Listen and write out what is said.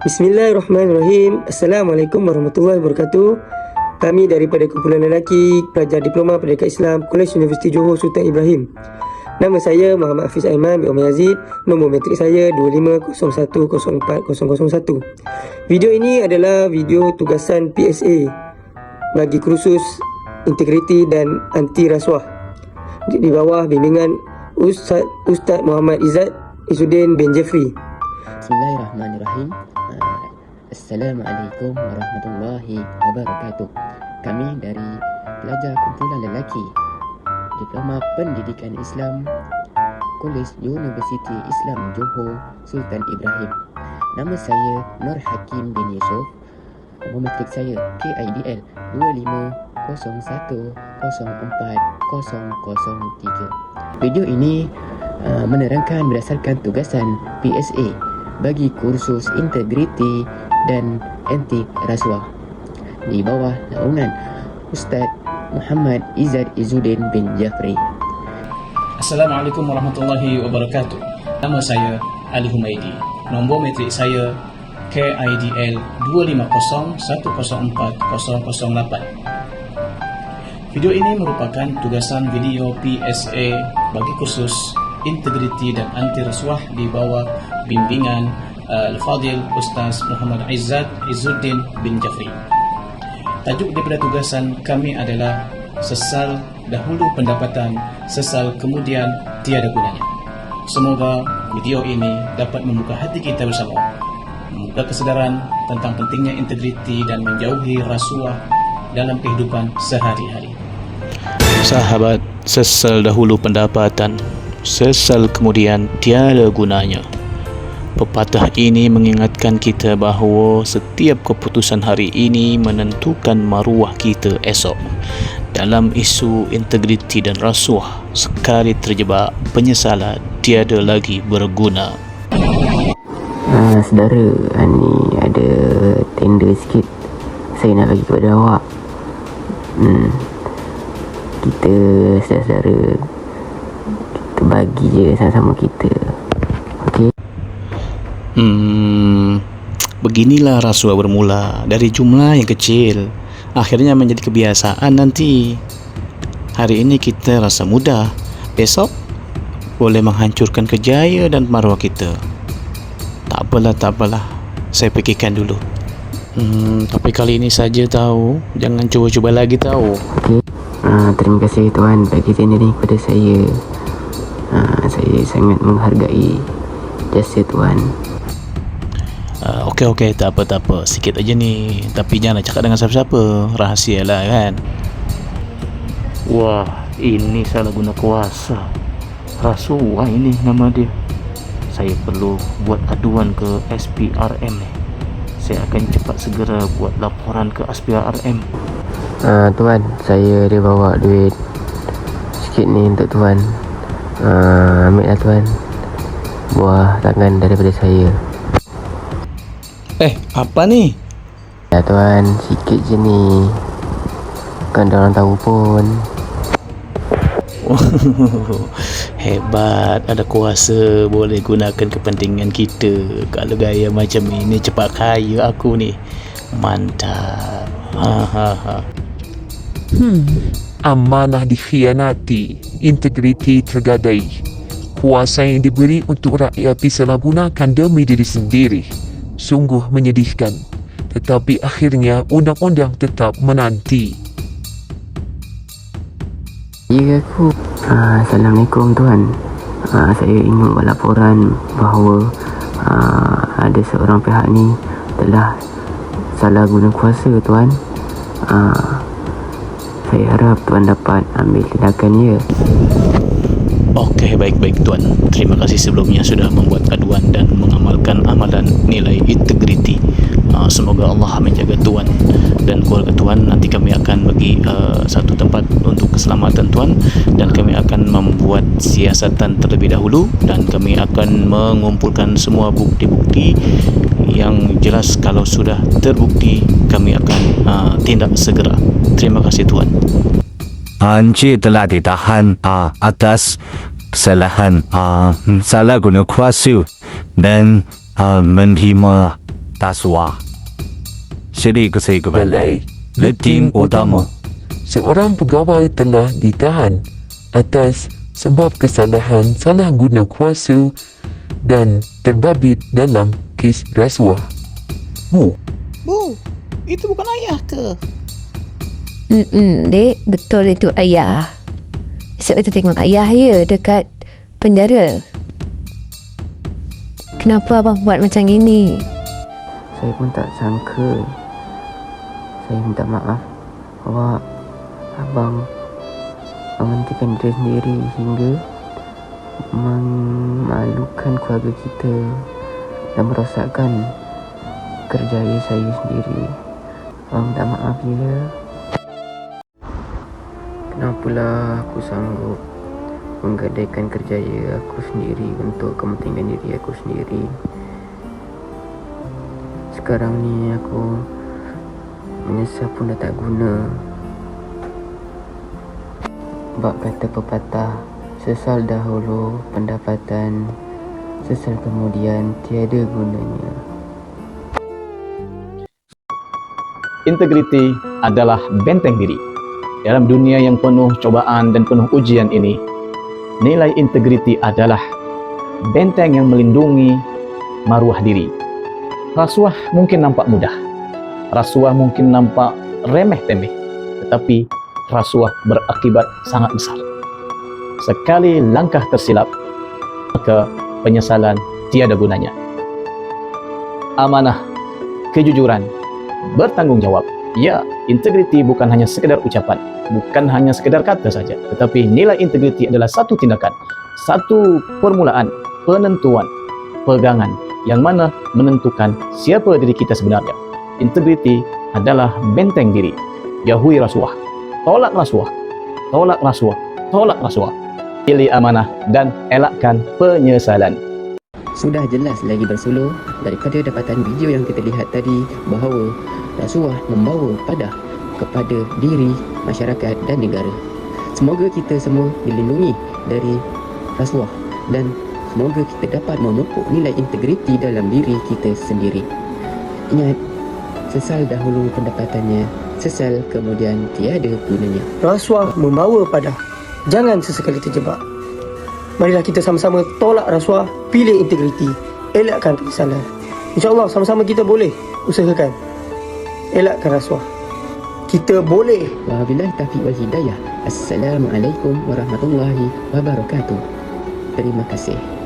Bismillahirrahmanirrahim. Assalamualaikum warahmatullahi wabarakatuh. Kami daripada kumpulan lelaki pelajar diploma pendidikan Islam Kolej Universiti Johor Sultan Ibrahim. Nama saya Muhammad Hafiz Aiman bin Omar Yazid. Nombor metrik saya 2501040001. Video ini adalah video tugasan PSA bagi kursus integriti dan anti rasuah di di bawah bimbingan Ustaz Ustaz Muhammad Izzat Izzuddin bin Jeffrey. Bismillahirrahmanirrahim. Ah, Assalamualaikum warahmatullahi wabarakatuh. Kami dari pelajar kumpulan lelaki Diploma Pendidikan Islam Kolej Universiti Islam Johor Sultan Ibrahim. Nama saya Nur Hakim bin Yusof. Nombor saya KIDL 2501040003. Video ini uh, menerangkan berdasarkan tugasan PSA bagi kursus integriti dan anti rasuah di bawah naungan Ustaz Muhammad Izzat Izzuddin bin Jafri. Assalamualaikum warahmatullahi wabarakatuh. Nama saya Ali Humaidi. Nombor metrik saya KIDL 250104008. Video ini merupakan tugasan video PSA bagi kursus integriti dan anti rasuah di bawah bimbingan uh, Al-Fadil Ustaz Muhammad Izzat Izzuddin bin Jafri. Tajuk daripada tugasan kami adalah sesal dahulu pendapatan, sesal kemudian tiada gunanya. Semoga video ini dapat membuka hati kita bersama, membuka kesedaran tentang pentingnya integriti dan menjauhi rasuah dalam kehidupan sehari-hari. Sahabat, sesal dahulu pendapatan, sesal kemudian tiada gunanya. Pepatah ini mengingatkan kita bahawa setiap keputusan hari ini menentukan maruah kita esok. Dalam isu integriti dan rasuah, sekali terjebak, penyesalan tiada lagi berguna. Ah, saudara, ah, ni ada tender sikit saya nak bagi kepada awak. Hmm. Kita saudara-saudara kita bagi je sama-sama kita. Hmm, beginilah rasuah bermula dari jumlah yang kecil. Akhirnya menjadi kebiasaan nanti. Hari ini kita rasa mudah, besok boleh menghancurkan kejayaan dan maruah kita. Tak apalah, tak apalah. Saya fikirkan dulu. Hmm, tapi kali ini saja tahu. Jangan cuba-cuba lagi tahu. Okey. Ah, terima kasih tuan bagi tender ni kepada saya. Ah, saya sangat menghargai jasa tuan. Uh, okey okey tak apa tak apa. Sikit aja ni. Tapi jangan nak cakap dengan siapa-siapa. Rahsia lah kan? Wah ini salah guna kuasa. Rasuah ini nama dia. Saya perlu buat aduan ke SPRM ni. Saya akan cepat segera buat laporan ke SPRM Ah, tuan, saya ada bawa duit sikit ni untuk tuan. Ah, ambil lah tuan. Buah tangan daripada saya. Eh apa ni Ya tuan, sikit je ni. Bukan orang tahu pun. Hebat Ada kuasa Boleh gunakan kepentingan kita Kalau gaya macam ini Cepat kaya aku ni Mantap ha, ha, ha. Hmm, amanah dikhianati, integriti tergadai. Kuasa yang diberi untuk rakyat disalahgunakan demi diri sendiri. Sungguh menyedihkan. Tetapi akhirnya undang-undang tetap menanti. Ya aku. Ah, Assalamualaikum tuan. Ah, saya ingin buat laporan bahawa ah, ada seorang pihak ni telah salah guna kuasa tuan. Ah, saya harap tuan dapat ambil tindakan ya. Okey baik-baik tuan. Terima kasih sebelumnya sudah membuat aduan Dan mengamalkan amalan nilai integriti. Uh, Semoga Allah menjaga tuan Dan keluarga tuan. Nanti kami akan bagi uh, satu tempat Untuk keselamatan tuan Dan kami akan membuat siasatan terlebih dahulu Dan kami akan mengumpulkan semua bukti-bukti Yang jelas kalau sudah terbukti Kami akan uh, tindak segera. Terima kasih tuan Anji telah ditahan ah, atas kesalahan ah, salah guna kuasa dan ah, menerima rasuah. Syirik kesehatan. Balai Letim utama. Seorang pegawai telah ditahan atas sebab kesalahan salah guna kuasa dan terbabit dalam kes rasuah. Bu, Bu, itu bukan ayah ke? Hmm, dek, betul itu ayah. Esok kita tengok ayah ya dekat penjara. Kenapa abang buat macam ini? Saya pun tak sangka Saya minta maaf Awak Abang Mementingkan diri sendiri Hingga Memalukan keluarga kita Dan merosakkan Kerjaya saya sendiri Abang minta maaf ya Kenapalah aku sanggup Menggadaikan kerjaya aku sendiri Untuk kepentingan diri aku sendiri sekarang ni aku menyesal pun dah tak guna. Bab kata pepatah, sesal dahulu pendapatan, sesal kemudian tiada gunanya. Integriti adalah benteng diri. Dalam dunia yang penuh cobaan dan penuh ujian ini, nilai integriti adalah benteng yang melindungi maruah diri. Rasuah mungkin nampak mudah. Rasuah mungkin nampak remeh-temeh. Tetapi rasuah berakibat sangat besar. Sekali langkah tersilap, maka penyesalan tiada gunanya. Amanah, kejujuran, bertanggungjawab. Ya, integriti bukan hanya sekedar ucapan, bukan hanya sekedar kata saja, tetapi nilai integriti adalah satu tindakan, satu permulaan, penentuan, pegangan yang mana menentukan siapa diri kita sebenarnya. Integriti adalah benteng diri. Jauhi rasuah. Tolak rasuah. Tolak rasuah. Tolak rasuah. Pilih amanah dan elakkan penyesalan. Sudah jelas lagi bersuluh daripada dapatan video yang kita lihat tadi bahawa rasuah membawa pada kepada diri, masyarakat dan negara. Semoga kita semua dilindungi dari rasuah dan semoga kita dapat memupuk nilai integriti dalam diri kita sendiri. Ingat, sesal dahulu pendapatannya, sesal kemudian tiada gunanya. Rasuah membawa pada Jangan sesekali terjebak Marilah kita sama-sama tolak rasuah Pilih integriti Elakkan penyesalan InsyaAllah sama-sama kita boleh Usahakan Elakkan rasuah Kita boleh Wabillahi taufiq wal hidayah. Assalamualaikum warahmatullahi wabarakatuh. Terima kasih.